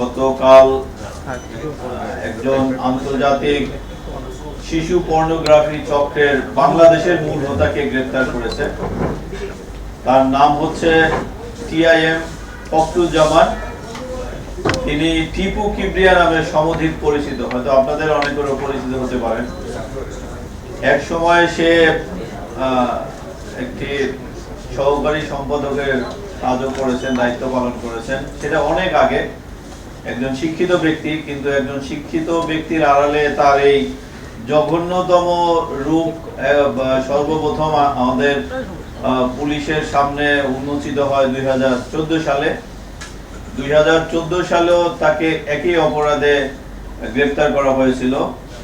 গতকাল একজন আন্তর্জাতিক শিশু পর্নোগ্রাফি চক্রের বাংলাদেশের মূল হোতাকে গ্রেফতার করেছে। তার নাম হচ্ছে টিআইএম ফখরুজ্জামান। তিনি টিপু কিবরিয়া নামে সমধিক পরিচিত, হয়তো আপনাদের অনেকেরও পরিচিত হতে পারেন। এক সময় সে একটি সহকারী সম্পাদকের কাজও করেছেন, দায়িত্ব পালন করেছেন। সেটা অনেক আগে। একজন শিক্ষিত ব্যক্তি, কিন্তু একজন শিক্ষিত ব্যক্তির আড়ালে তার এই জঘন্যতম রূপ সর্বপ্রথম আমাদের পুলিশের সামনে উন্মোচিত হয় দুই সালে। দুই সালেও তাকে একই অপরাধে গ্রেফতার করা হয়েছিল।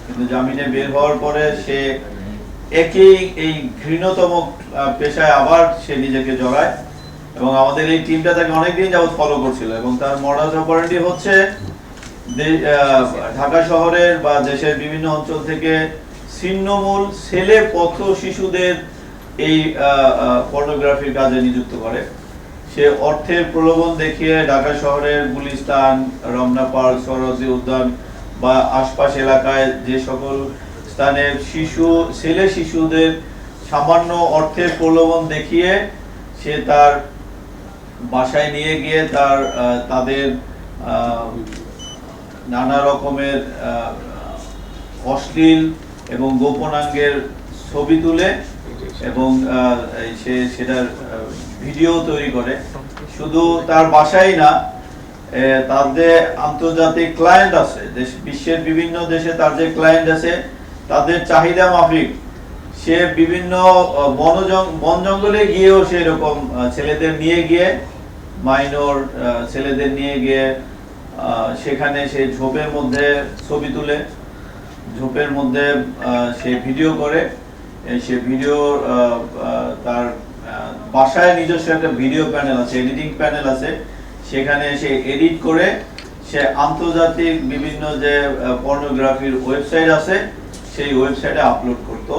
কিন্তু জামিনে বের হওয়ার পরে সে একই এই ঘৃণতম পেশায় আবার সে নিজেকে জড়ায়। এবং আমাদের এই টিমটা তাকে অনেকদিন যাবত ফলো করছিল এবং তার মডাস অপারেটি হচ্ছে ঢাকা শহরের বা দেশের বিভিন্ন অঞ্চল থেকে ছিন্নমূল ছেলে পথ শিশুদের এই পর্নোগ্রাফির কাজে নিযুক্ত করে। সে অর্থের প্রলোভন দেখিয়ে ঢাকা শহরের গুলিস্তান, রমনা পার্ক, সরোজি উদ্যান বা আশপাশ এলাকায় যে সকল স্থানে শিশু, ছেলে শিশুদের সামান্য অর্থের প্রলোভন দেখিয়ে সে তার বাসায় নিয়ে গিয়ে তার তাদের নানা রকমের অশ্লীল এবং গোপনাঙ্গের ছবি তুলে এবং সে, সেটার ভিডিও তৈরি করে। শুধু তার বাসায় না যে আন্তর্জাতিক ক্লায়েন্ট আছে। বিশ্বের বিভিন্ন দেশে তার যে ক্লায়েন্ট আছে, তাদের চাহিদা মাফিক। সে বিভিন্ন বনজং বন জঙ্গলে গিয়েও সে এরকম ছেলেদের নিয়ে গিয়ে, মাইনর ছেলেদের নিয়ে গিয়ে সেখানে সে ঝোপের মধ্যে ছবি তুলে, ঝোপের মধ্যে সে ভিডিও করে সে ভিডিও তার বাসায় নিজস্ব একটা ভিডিও প্যানেল আছে, এডিটিং প্যানেল আছে, সেখানে সে এডিট করে, সে আন্তর্জাতিক বিভিন্ন যে পর্নোগ্রাফির ওয়েবসাইট আছে, সেই ওয়েবসাইটে আপলোড করত।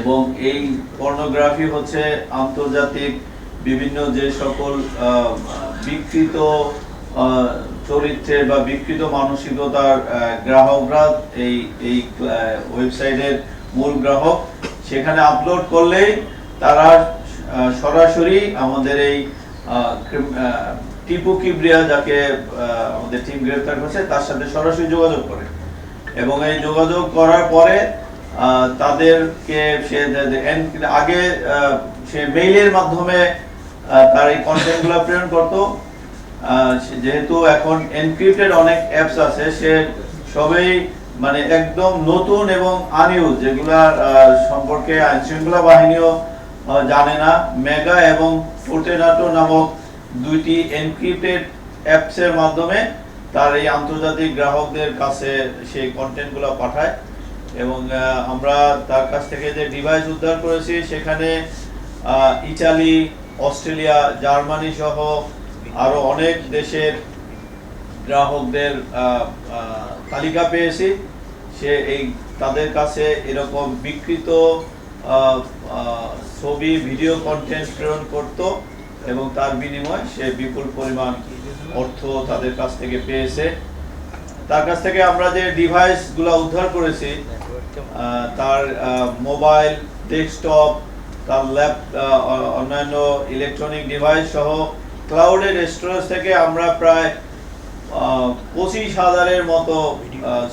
এবং এই পর্নোগ্রাফি হচ্ছে আন্তর্জাতিক বিভিন্ন যে সকল বিকৃত চরিত্রের বা বিকৃত মানসিকতার গ্রাহকরা এই এই ওয়েবসাইটের মূল গ্রাহক। সেখানে আপলোড করলেই তারা সরাসরি আমাদের এই টিপু কিবরিয়া যাকে আমাদের টিম গ্রেফতার করছে, তার সাথে সরাসরি যোগাযোগ করে। এবং এই যোগাযোগ করার পরে তাদেরকে সে আগে সে মেইলের মাধ্যমে তার এই কন্টেন্টগুলো প্রেরণ করতো। যেহেতু এখন এনক্রিপ্টেড অনেক অ্যাপস আছে, সে সবই মানে একদম নতুন এবং আনইউজ যেগুলা সম্পর্কে আইন শৃঙ্খলা বাহিনীও জানে না। মেগা এবং পোটেনাটো নামক দুইটি এনক্রিপ্টেড অ্যাপসের মাধ্যমে তার এই আন্তর্জাতিক গ্রাহকদের কাছে সেই কন্টেন্টগুলো পাঠায়। এবং আমরা তার কাছ থেকে যে ডিভাইস উদ্ধার করেছি, সেখানে ইটালি, অস্ট্রেলিয়া, জার্মানি সহ আরও অনেক দেশের গ্রাহকদের তালিকা পেয়েছি। সে এই, তাদের কাছে এরকম বিকৃত ছবি, ভিডিও কন্টেন্ট প্রেরণ করত এবং তার বিনিময়ে সে বিপুল পরিমাণ অর্থ তাদের কাছ থেকে পেয়েছে। তার কাছ থেকে আমরা যে ডিভাইসগুলো উদ্ধার করেছি তার মোবাইল, ডেস্কটপ, তার ল্যাপ অন্যান্য ইলেকট্রনিক ডিভাইস সহ ক্লাউডের স্টোরেজ থেকে আমরা প্রায় পঁচিশ হাজারের মতো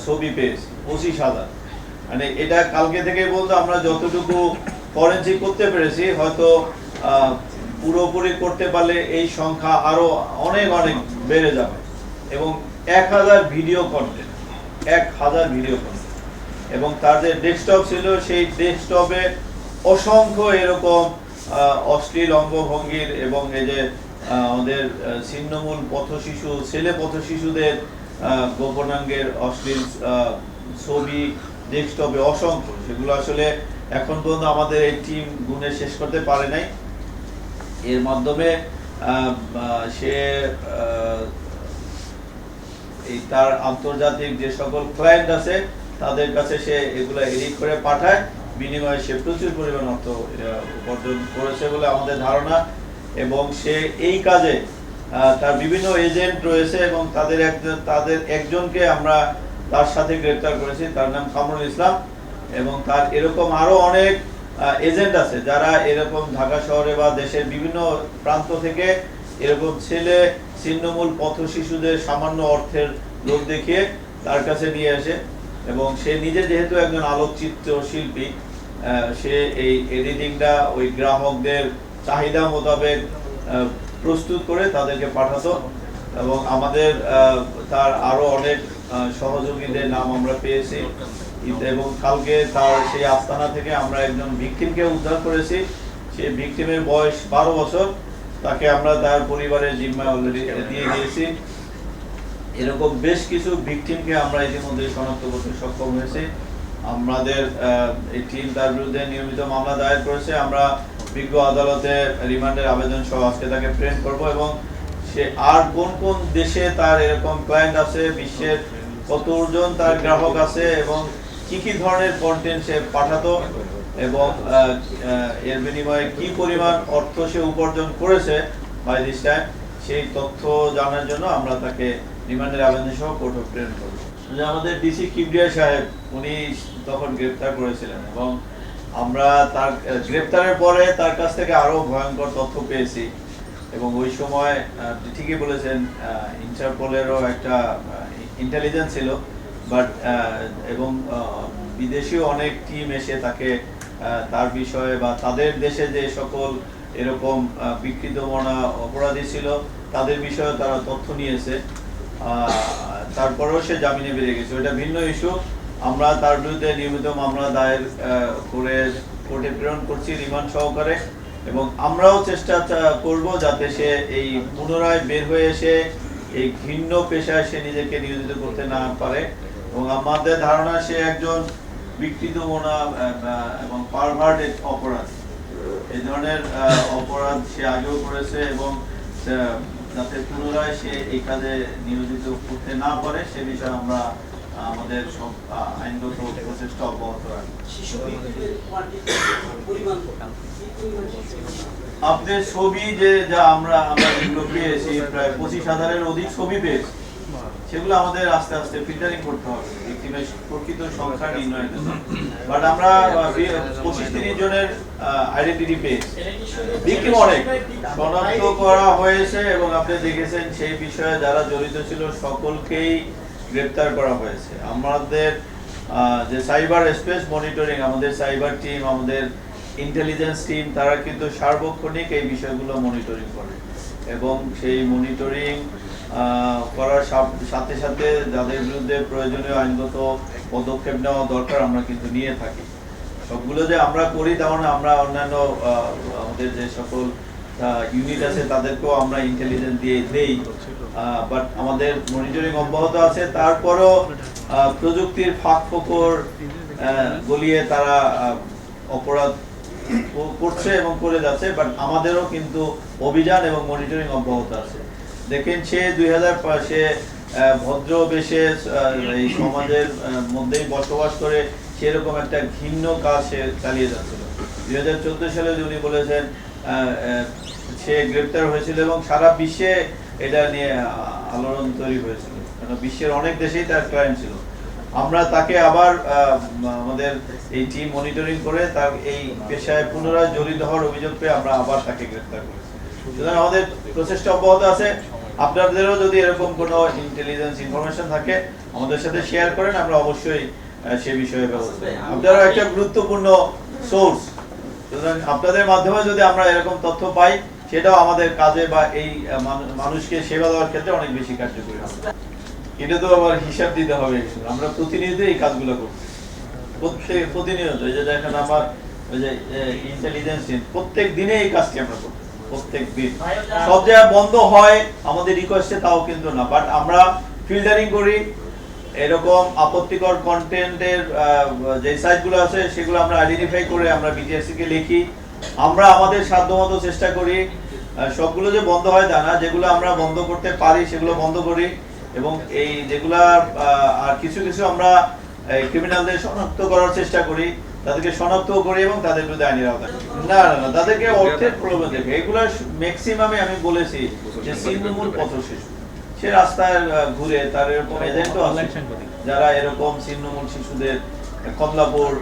ছবি পেয়েছি, পঁচিশ হাজার। মানে এটা কালকে থেকে বলতে আমরা যতটুকু ফরেন্সিক করতে পেরেছি, হয়তো পুরোপুরি করতে পারলে এই সংখ্যা আরও অনেক অনেক বেড়ে যাবে। এবং এক হাজার ভিডিও কন্টেন্ট এক হাজার ভিডিও কন্টেন্ট এবং তার যে ডেস্কটপ ছিল, সেই ডেস্কটপে অসংখ্য এরকম অশ্লীল অঙ্গভঙ্গির এবং এই যে আমাদের ছিন্নমূল পথ শিশু ছেলে পথ শিশুদের গোপনাঙ্গের অশ্লীল ছবি ডেস্কটপে অসংখ্য। সেগুলো আসলে এখন পর্যন্ত আমাদের এই টিম গুনে শেষ করতে পারে নাই। এর মাধ্যমে সে এই তার আন্তর্জাতিক যে সকল ক্লায়েন্ট আছে তাদের কাছে সে এগুলো এডিট করে পাঠায়। বিনিময়ে সে প্রচুর পরিমাণ অর্থ উপার্জন করেছে বলে আমাদের ধারণা। এবং সে এই কাজে তার বিভিন্ন এজেন্ট রয়েছে এবং তাদের একজন তাদের একজনকে আমরা তার সাথে গ্রেপ্তার করেছি। তার নাম কামরুল ইসলাম। এবং তার এরকম আরও অনেক এজেন্ট আছে যারা এরকম ঢাকা শহরে বা দেশের বিভিন্ন প্রান্ত থেকে এরকম ছেলে, ছিন্নমূল পথ শিশুদের সামান্য অর্থের লোক দেখিয়ে তার কাছে নিয়ে আসে। এবং সে নিজে যেহেতু একজন আলোকচিত্র শিল্পী সে এই এডিটিংটা ওই গ্রাহকদের চাহিদা মোতাবেক প্রস্তুত করে তাদেরকে পাঠাতো এবং আমাদের তার আরও অনেক সহযোগীদের নাম আমরা পেয়েছি। এবং কালকে তার সেই আস্তানা থেকে আমরা একজন ভিকটিমকে উদ্ধার করেছি। সেই ভিকটিমের বয়স বারো বছর। তাকে আমরা তার পরিবারের জিম্মায় অলরেডি দিয়ে দিয়েছি। এরকম বেশ কিছু ভিকটিমকে আমরা ইতিমধ্যে শনাক্ত করতে সক্ষম হয়েছি। আমাদের এই টিম তার বিরুদ্ধে নিয়মিত মামলা দায়ের করেছে। আমরা বিজ্ঞ আদালতে রিমান্ডের আবেদন সহ আজকে তাকে প্রেরণ করব এবং সে আর কোন কোন দেশে তার এরকম ক্লায়েন্ট আছে, বিশ্বের কতজন তার গ্রাহক আছে এবং কি কি ধরনের কন্টেন্ট সে পাঠাতো এবং এর বিনিময়ে কি পরিমাণ অর্থ সে উপার্জন করেছে বাই দিস টাইম সেই তথ্য জানার জন্য আমরা তাকে রিমান্ডের আবেদন সহ কোর্টে প্রেরণ করবে। আমাদের ডিসি কিবরিয়া সাহেব উনি তখন গ্রেপ্তার করেছিলেন এবং আমরা তার গ্রেপ্তারের পরে তার কাছ থেকে আরও ভয়ঙ্কর তথ্য পেয়েছি এবং ওই সময় ঠিকই বলেছেন ইন্টারপোলেরও একটা ইন্টেলিজেন্স ছিল বাট এবং বিদেশিও অনেক টিম এসে তাকে তার বিষয়ে বা তাদের দেশে যে সকল এরকম আহ, বিকৃত মনা অপরাধী ছিল তাদের বিষয়ে তারা তথ্য নিয়েছে। তারপরেও সে জামিনে বেরিয়ে গেছে। ওটা ভিন্ন ইস্যু আমরা তার বিরুদ্ধে নিয়মিত মামলা দায়ের করে কোর্টে প্রেরণ করছি রিমান্ড সহকারে এবং আমরাও চেষ্টা করব যাতে সে এই পুনরায় বের হয়ে এসে এই ঘৃণ্য পেশায় সে নিজেকে নিয়োজিত করতে না পারে এবং আমাদের ধারণা সে একজন বিকৃত মনা এবং পারভার্টেড অপরাধ। এই ধরনের অপরাধ সে আগেও করেছে এবং যাতে পুনরায় সে এই কাজে নিয়োজিত করতে না পারে, সে বিষয়ে আমরা, আমাদের সব আইনগত প্রচেষ্টা অব্যাহত শিশু? আপনার ছবি যে, যা আমরা আমরা যেগুলো পেয়েছি, প্রায় পঁচিশ হাজারের অধিক ছবি পেয়েছি, সেগুলো আমাদের আস্তে আস্তে ফিল্টারিং করতে হবে প্রকৃত সংখ্যা নির্ণয় বাট আমরা পঁচিশ তিরিশ জনের আইডেন্টিটি পেয়েছি। অনেক। শনাক্ত করা হয়েছে এবং আপনি দেখেছেন সেই বিষয়ে যারা জড়িত ছিল সকলকেই গ্রেপ্তার করা হয়েছে। আমাদের যে সাইবার স্পেস মনিটরিং, আমাদের সাইবার টিম, আমাদের ইন্টেলিজেন্স টিম তারা কিন্তু সার্বক্ষণিক এই বিষয়গুলো মনিটরিং করে। এবং সেই মনিটরিং করার সাথে সাথে যাদের বিরুদ্ধে প্রয়োজনীয় আইনগত পদক্ষেপ নেওয়া দরকার আমরা কিন্তু নিয়ে থাকি। সবগুলো যে আমরা করি তেমন আমরা অন্যান্য আমাদের যে সকল ইউনিট আছে, তাদেরকেও আমরা ইন্টেলিজেন্স দিয়ে দেই। বাট আমাদের মনিটরিং অব্যাহত আছে। তারপরও প্রযুক্তির ফাঁক ফোকর গলিয়ে তারা অপরাধ করছে এবং করে যাচ্ছে বাট আমাদেরও কিন্তু অভিযান এবং মনিটরিং অব্যাহত আছে। দেখেন সে দুই হাজার সে ভদ্র বেশে এই সমাজের মধ্যেই বসবাস করে, সেরকম একটা ঘিন্ন কাজ সে চালিয়ে যাচ্ছিল। দুই হাজার চোদ্দ সালে উনি বলেছেন সে গ্রেপ্তার হয়েছিল এবং সারা বিশ্বে এটা নিয়ে আলোড়ন তৈরি হয়েছিল। কারণ বিশ্বের অনেক দেশেই তার ক্লায়েন্ট ছিল। আমরা তাকে আবার আমাদের এই টিম মনিটরিং করে তার এই পেশায় পুনরায় জড়িত হওয়ার অভিযোগ পেয়ে আমরা আবার তাকে গ্রেপ্তার করেছি। সুতরাং আমাদের প্রচেষ্টা অব্যাহত আছে। আপনাদেরও যদি এরকম কোনো ইন্টেলিজেন্স ইনফরমেশন থাকে আমাদের সাথে শেয়ার করেন আমরা অবশ্যই সে বিষয়ে ব্যবস্থা। আপনারা একটা গুরুত্বপূর্ণ সোর্স সুতরাং আপনাদের মাধ্যমে যদি আমরা এরকম তথ্য পাই সেটাও আমাদের কাজে বা এই মানুষকে সেবা দেওয়ার ক্ষেত্রে অনেক বেশি কার্যকরী হবে। এটা তো আবার হিসাব দিতে হবে আমরা প্রতিনিয়ত এই কাজগুলো করছি। প্রত্যেক প্রতিনিয়ত এই যে দেখেন আমার ওই যে ইন্টেলিজেন্স প্রত্যেক দিনে এই কাজটি আমরা করছি। প্রত্যেক দিন। সব জায়গায় বন্ধ হয়, আমাদের রিকোয়েস্টে তাও কিন্তু না। বাট আমরা ফিল্টারিং করি, এরকম আপত্তিকর কন্টেন্টের যে সাইটগুলো আছে, সেগুলো আমরা আইডেন্টিফাই করে আমরা বিটিএসসি কে লিখি। আমরা আমাদের সাধ্যমতো চেষ্টা করি সবগুলো যে বন্ধ হয় তা না, যেগুলো আমরা বন্ধ করতে পারি, সেগুলো বন্ধ করি। এবং এই যেগুলা আর কিছু কিছু আমরা ক্রিমিনালদের শনাক্ত করার চেষ্টা করি। তাদেরকে শনাক্ত করি এবং তাদের বিরুদ্ধে আইনের আওতায় না না তাদেরকে অর্থের প্রলোভন দেখে এগুলো ম্যাক্সিমামে আমি বলেছি যে ছিন্নমূল পথ শিশু। সে রাস্তায় ঘুরে তার এরকম এজেন্টও আছে। যারা এরকম ছিন্নমূল শিশুদের, কমলাপুর,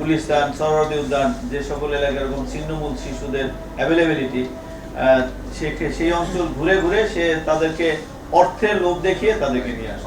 গুলিস্তান সরহদি উদ্যান, যে সকল এলাকায় এরকম ছিন্নমূল শিশুদের অ্যাভেলেবিলিটি সেই অঞ্চল ঘুরে ঘুরে সে তাদেরকে অর্থের লোভ দেখিয়ে তাদেরকে নিয়ে আসে।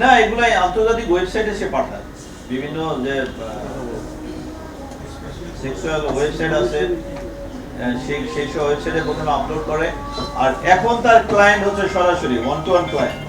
না, এগুলাই আন্তর্জাতিক ওয়েবসাইটে সে পাঠায়। বিভিন্ন যে সেক্সুয়াল ওয়েবসাইট আছে সেই সেই সব ওয়েবসাইটে প্রথমে আপলোড করে। আর এখন তার ক্লায়েন্ট হচ্ছে সরাসরি ওয়ান টু ওয়ান ক্লায়েন্ট